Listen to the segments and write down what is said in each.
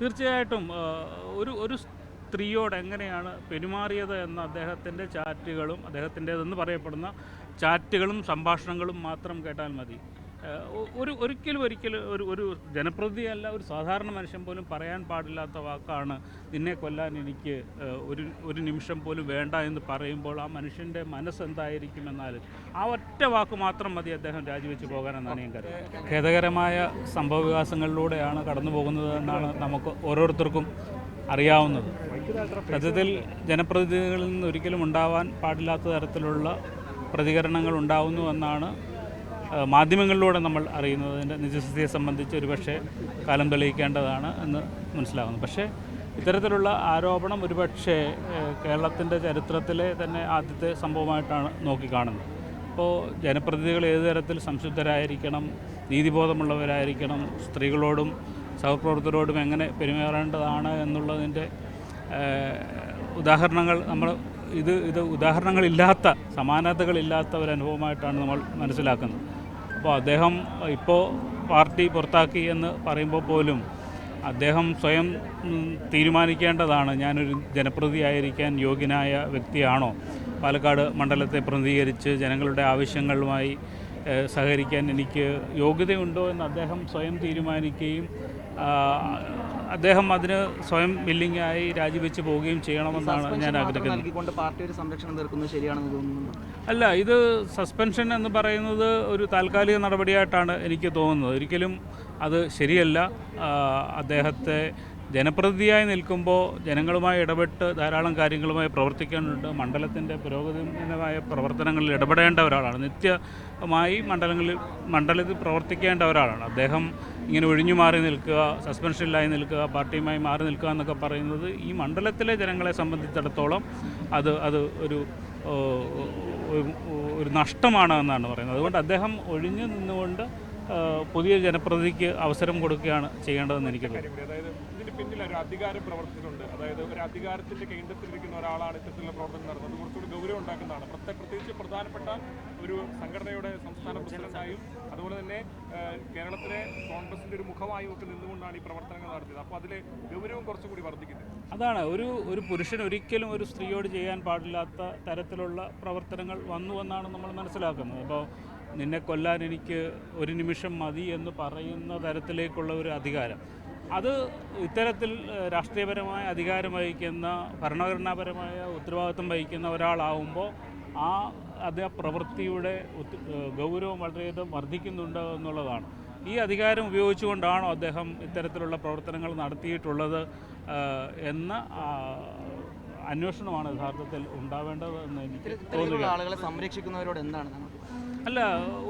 തീർച്ചയായിട്ടും ഒരു ഒരു സ്ത്രീയോട് എങ്ങനെയാണ് പെരുമാറിയത് എന്ന അദ്ദേഹത്തിന്റെ ചാറ്റുകളും അദ്ദേഹത്തിന്റെതെന്ന് പറയപ്പെടുന്ന ചാറ്റുകളും സംഭാഷണങ്ങളും മാത്രം കേട്ടാൽ മതി. ഒരു ഒരിക്കലും ഒരിക്കലും ഒരു ഒരു ജനപ്രതിയല്ല ഒരു സാധാരണ മനുഷ്യൻ പോലും പറയാൻ പാടില്ലാത്ത വാക്കാണ് നിന്നെ കൊല്ലാൻ എനിക്ക് ഒരു ഒരു നിമിഷം പോലും വേണ്ട എന്ന് പറയുമ്പോൾ ആ മനുഷ്യന്റെ മനസ്സെന്തായിരിക്കുമെന്നാൽ ആ ഒറ്റ വാക്ക് മാത്രം മതി അദ്ദേഹം രാജിവെച്ച് പോകാനെന്നാണ് ഞാൻ കരുതുന്നത്. ഖേദകരമായ സംഭവ വികാസങ്ങളിലൂടെയാണ് കടന്നു പോകുന്നത് എന്നാണ് നമുക്ക് ഓരോരുത്തർക്കും അറിയാവുന്നത്. സത്യത്തിൽ ജനപ്രതിനിധികളിൽ നിന്ന് ഒരിക്കലും ഉണ്ടാവാൻ പാടില്ലാത്ത തരത്തിലുള്ള പ്രതികരണങ്ങൾ ഉണ്ടാവുന്നു എന്നാണ് മാധ്യമങ്ങളിലൂടെ നമ്മൾ അറിയുന്നതിന്റെ നിജസ്ഥിതിയെ സംബന്ധിച്ച് ഒരുപക്ഷെ കാലം തെളിയിക്കേണ്ടതാണ് എന്ന് മനസ്സിലാകുന്നു പക്ഷേ ഇത്തരത്തിലുള്ള ആരോപണം ഒരുപക്ഷെ കേരളത്തിന്റെ ചരിത്രത്തിലെ തന്നെ ആദ്യത്തെ സംഭവമായിട്ടാണ് നോക്കിക്കാണുന്നത്. അപ്പോൾ ജനപ്രതിനിധികൾ ഏത് തരത്തിൽ സംശുദ്ധരായിരിക്കണം നീതിബോധമുള്ളവരായിരിക്കണം സ്ത്രീകളോടും സഹപ്രവർത്തകരോടും എങ്ങനെ പെരുമാറേണ്ടതാണ് എന്നുള്ളതിന്റെ ഉദാഹരണങ്ങൾ നമ്മൾ ഇത് ഇത് ഉദാഹരണങ്ങളില്ലാത്ത സമാനതകളില്ലാത്ത ഒരു അനുഭവമായിട്ടാണ് നമ്മൾ മനസ്സിലാക്കുന്നത്. അപ്പോൾ അദ്ദേഹം ഇപ്പോൾ പാർട്ടി പുറത്താക്കി എന്ന് പറയുമ്പോൾ പോലും അദ്ദേഹം സ്വയം തീരുമാനിക്കേണ്ടതാണ്. ഞാനൊരു ജനപ്രതിയായിരിക്കാൻ യോഗ്യനായ വ്യക്തിയാണോ? പാലക്കാട് മണ്ഡലത്തെ പ്രതിനിധീകരിച്ച് ജനങ്ങളുടെ ആവശ്യങ്ങളുമായി സഹകരിക്കാൻ എനിക്ക് യോഗ്യതയുണ്ടോ എന്ന് അദ്ദേഹം സ്വയം തീരുമാനിക്കുകയും അദ്ദേഹം അതിന് സ്വയം വില്ലിങ്ങായി രാജിവെച്ച് പോവുകയും ചെയ്യണമെന്നാണ് ഞാൻ ആഗ്രഹിക്കുന്നത്. അല്ല ഇത് സസ്പെൻഷൻ എന്ന് പറയുന്നത് ഒരു താൽക്കാലിക നടപടിയായിട്ടാണ് എനിക്ക് തോന്നുന്നത്. ഒരിക്കലും അത് ശരിയല്ല. അദ്ദേഹത്തെ ജനപ്രതിനിധിയായി നിൽക്കുമ്പോൾ ജനങ്ങളുമായി ഇടപെട്ട് ധാരാളം കാര്യങ്ങളുമായി പ്രവർത്തിക്കേണ്ടതുണ്ട് മണ്ഡലത്തിന്റെ പുരോഗതിപരമായ പ്രവർത്തനങ്ങളിൽ ഇടപെടേണ്ട ഒരാളാണ്. നിത്യമായി മണ്ഡലങ്ങളിൽ മണ്ഡലത്തിൽ പ്രവർത്തിക്കേണ്ട ഒരാളാണ്. അദ്ദേഹം ഇങ്ങനെ ഒഴിഞ്ഞു മാറി നിൽക്കുക സസ്പെൻഷനിലായി നിൽക്കുക പാർട്ടിയുമായി മാറി നിൽക്കുക എന്നൊക്കെ പറയുന്നത് ഈ മണ്ഡലത്തിലെ ജനങ്ങളെ സംബന്ധിച്ചിടത്തോളം അത് അത് ഒരു ഒരു- നഷ്ടമാണ് എന്നാണ് പറയുന്നത്. അതുകൊണ്ട് അദ്ദേഹം ഒഴിഞ്ഞു നിന്നുകൊണ്ട് പുതിയ ജനപ്രതിനിധിക്ക് അവസരം കൊടുക്കുകയാണ് ചെയ്യേണ്ടതെന്ന് എനിക്ക് അതായത് ഇതിന് പിന്നിൽ ഒരു അധികാരം പ്രവർത്തിച്ചിട്ടുണ്ട് അതായത് ഒരു അധികാരത്തിന്റെ കേന്ദ്രത്തിലിരിക്കുന്ന ഒരാളാണ് ഇത്തരത്തിലുള്ള പ്രവർത്തനം നടത്തുന്നത്. കുറച്ചുകൂടി ഗൗരവം ഉണ്ടാക്കുന്നതാണ്. പ്രത്യേക പ്രത്യേകിച്ച് പ്രധാനപ്പെട്ട ഒരു സംഘടനയുടെ സംസ്ഥാന പ്രസിഡന്റായും അതുപോലെ തന്നെ കേരളത്തിലെ കോൺഗ്രസിന്റെ ഒരു മുഖമായും ഒക്കെ നിന്നുകൊണ്ടാണ് ഈ പ്രവർത്തനങ്ങൾ നടത്തിയത്. അപ്പോൾ അതിലെ ഗൗരവം കുറച്ചുകൂടി വർദ്ധിക്കുന്നത് അതാണ് ഒരു ഒരു പുരുഷൻ ഒരിക്കലും ഒരു സ്ത്രീയോട് ചെയ്യാൻ പാടില്ലാത്ത തരത്തിലുള്ള പ്രവർത്തനങ്ങൾ വന്നു എന്നാണ് നമ്മൾ മനസ്സിലാക്കുന്നത്. അപ്പോൾ നിന്നെ കൊല്ലാൻ എനിക്ക് ഒരു നിമിഷം മതി എന്ന് പറയുന്ന തരത്തിലേക്കുള്ള ഒരു അധികാരം. അത് ഇത്തരത്തിൽ രാഷ്ട്രീയപരമായ അധികാരം വഹിക്കുന്ന ഭരണഘടനാപരമായ ഉത്തരവാദിത്വം വഹിക്കുന്ന ഒരാളാവുമ്പോൾ ആ അത് പ്രവൃത്തിയുടെ ഗൗരവം വളരെയധികം വർദ്ധിക്കുന്നുണ്ട് എന്നുള്ളതാണ്. ഈ അധികാരം ഉപയോഗിച്ചുകൊണ്ടാണോ അദ്ദേഹം ഇത്തരത്തിലുള്ള പ്രവർത്തനങ്ങൾ നടത്തിയിട്ടുള്ളത് എന്ന അന്വേഷണമാണ് യഥാർത്ഥത്തിൽ ഉണ്ടാവേണ്ടത് എന്ന് എനിക്ക് തോന്നുന്നു ആളുകളെ സംരക്ഷിക്കുന്നവരോട് എന്താണ് അല്ല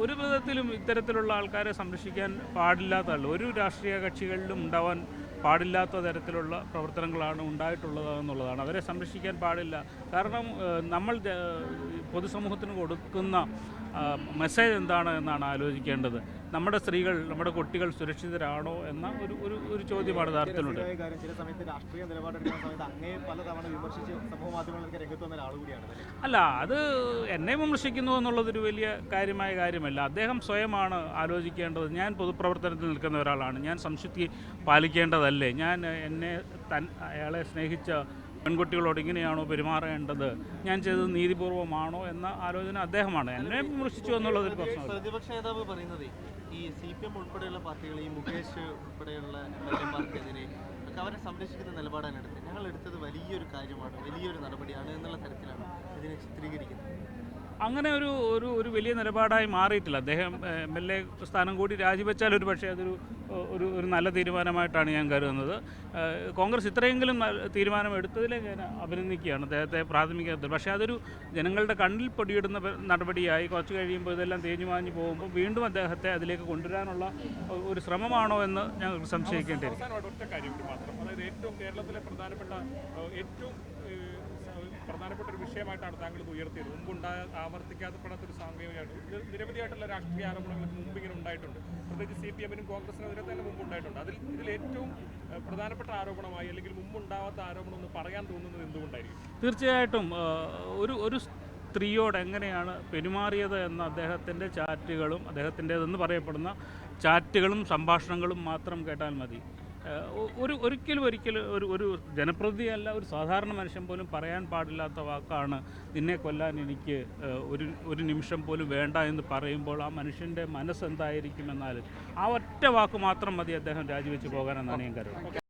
ഒരു വിധത്തിലും ഇത്തരത്തിലുള്ള ആൾക്കാരെ സംരക്ഷിക്കാൻ പാടില്ലാത്തതല്ല. ഒരു രാഷ്ട്രീയ കക്ഷികളിലും ഉണ്ടാവാൻ പാടില്ലാത്ത തരത്തിലുള്ള പ്രവർത്തനങ്ങളാണ് ഉണ്ടായിട്ടുള്ളത് എന്നുള്ളതാണ് അവരെ സംരക്ഷിക്കാൻ പാടില്ല. കാരണം നമ്മൾ പൊതുസമൂഹത്തിന് കൊടുക്കുന്ന മെസ്സേജ് എന്താണ് എന്നാണ് ആലോചിക്കേണ്ടത്. നമ്മുടെ സ്ത്രീകൾ നമ്മുടെ കുട്ടികൾ സുരക്ഷിതരാണോ എന്ന ഒരു ഒരു ഒരു ചോദ്യമാണ് യഥാർത്ഥത്തിലുണ്ട്. അല്ലേ? അത് എന്നെ വിമർശിക്കുന്നു എന്നുള്ളതൊരു വലിയ കാര്യമായ കാര്യമല്ല. അദ്ദേഹം സ്വയമാണ് ആലോചിക്കേണ്ടത്. ഞാൻ പൊതുപ്രവർത്തനത്തിൽ നിൽക്കുന്ന ഒരാളാണ്. ഞാൻ സംശുദ്ധി പാലിക്കേണ്ടതല്ലേ ഞാൻ എന്നെ തൻ അയാളെ സ്നേഹിച്ച പെൺകുട്ടികളോട് ഇങ്ങനെയാണോ പെരുമാറേണ്ടത്? ഞാൻ ചെയ്തത് നീതിപൂർവമാണോ എന്ന ആലോചന അദ്ദേഹമാണ്. എന്നെ വിമർശിച്ചു എന്നുള്ളത് പ്രശ്നം പ്രതിപക്ഷ നേതാവ് പറയുന്നത് ഈ സി പി എം ഉൾപ്പെടെയുള്ള പാർട്ടികൾ ഈ മുകേഷ് ഉൾപ്പെടെയുള്ള എംഎൽഎമാർക്കെതിരെ ഒക്കെ അവരെ സംരക്ഷിക്കുന്ന നിലപാടാണ് എടുത്തത്. ഞങ്ങൾ എടുത്തത് വലിയൊരു കാര്യമാണ് വലിയൊരു നടപടിയാണ് എന്നുള്ള തരത്തിലാണ് ഇതിനെ ചിത്രീകരിക്കുന്നത്. അങ്ങനെ ഒരു ഒരു ഒരു വലിയ നിലപാടായി മാറിയിട്ടില്ല. അദ്ദേഹം എം എൽ എ സ്ഥാനം കൂടി രാജിവെച്ചാൽ ഒരു പക്ഷേ അതൊരു ഒരു ഒരു നല്ല തീരുമാനമായിട്ടാണ് ഞാൻ കരുതുന്നത്. കോൺഗ്രസ് ഇത്രയെങ്കിലും തീരുമാനം എടുത്തതിൽ ഞാൻ അഭിനന്ദിക്കുകയാണ്. അദ്ദേഹത്തെ പ്രാഥമിക പക്ഷേ അതൊരു ജനങ്ങളുടെ കണ്ണിൽ പൊടിയിടുന്ന നടപടിയായി കുറച്ച് കഴിയുമ്പോൾ ഇതെല്ലാം തേഞ്ഞു മാഞ്ഞു പോകുമ്പോൾ വീണ്ടും അദ്ദേഹത്തെ അതിലേക്ക് കൊണ്ടുവരാനുള്ള ഒരു ശ്രമമാണോ എന്ന് മാത്രം. അതായത് ഏറ്റവും കേരളത്തിലെ പ്രധാനപ്പെട്ട ഏറ്റവും വിഷയമായിട്ടാണ് താങ്കൾ ഇത് ഉയർത്തിയത്. മുമ്പുണ്ടായ ആവർത്തിക്കാത്തപ്പെടാത്ത ഒരു സാങ്കേതികമായിട്ട് ഇത് നിരവധിയായിട്ടുള്ള രാഷ്ട്രീയ ആരോപണങ്ങൾക്ക് മുമ്പ് ഇങ്ങനെ ഉണ്ടായിട്ടുണ്ട്. പ്രത്യേകിച്ച് സി പി എമ്മിനും കോൺഗ്രസിനെതിരെ തന്നെ മുമ്പ് ഉണ്ടായിട്ടുണ്ട്. അതിൽ ഇതിൽ ഏറ്റവും പ്രധാനപ്പെട്ട ആരോപണമായി അല്ലെങ്കിൽ മുമ്പുണ്ടാവാത്ത ആരോപണം എന്ന് പറയാൻ തോന്നുന്നത് എന്തുകൊണ്ടായിരിക്കും? തീർച്ചയായിട്ടും ഒരു ഒരു സ്ത്രീയോട് എങ്ങനെയാണ് പെരുമാറിയത് എന്ന അദ്ദേഹത്തിന്റെ ചാറ്റുകളും അദ്ദേഹത്തിന്റെതെന്ന് പറയപ്പെടുന്ന ചാറ്റുകളും സംഭാഷണങ്ങളും മാത്രം കേട്ടാൽ മതി. ഒരു ഒരിക്കലും ഒരിക്കലും ഒരു ഒരു ജനപ്രതിയല്ല ഒരു സാധാരണ മനുഷ്യൻ പോലും പറയാൻ പാടില്ലാത്ത വാക്കാണ് നിന്നെ കൊല്ലാൻ എനിക്ക് ഒരു ഒരു നിമിഷം പോലും വേണ്ട എന്ന് പറയുമ്പോൾ ആ മനുഷ്യന്റെ മനസ്സെന്തായിരിക്കുമെന്നാൽ ആ ഒറ്റ വാക്ക് മാത്രം മതി അദ്ദേഹം രാജിവെച്ച് പോകാനെന്നാണ് ഞാൻ കരുതുന്നത്.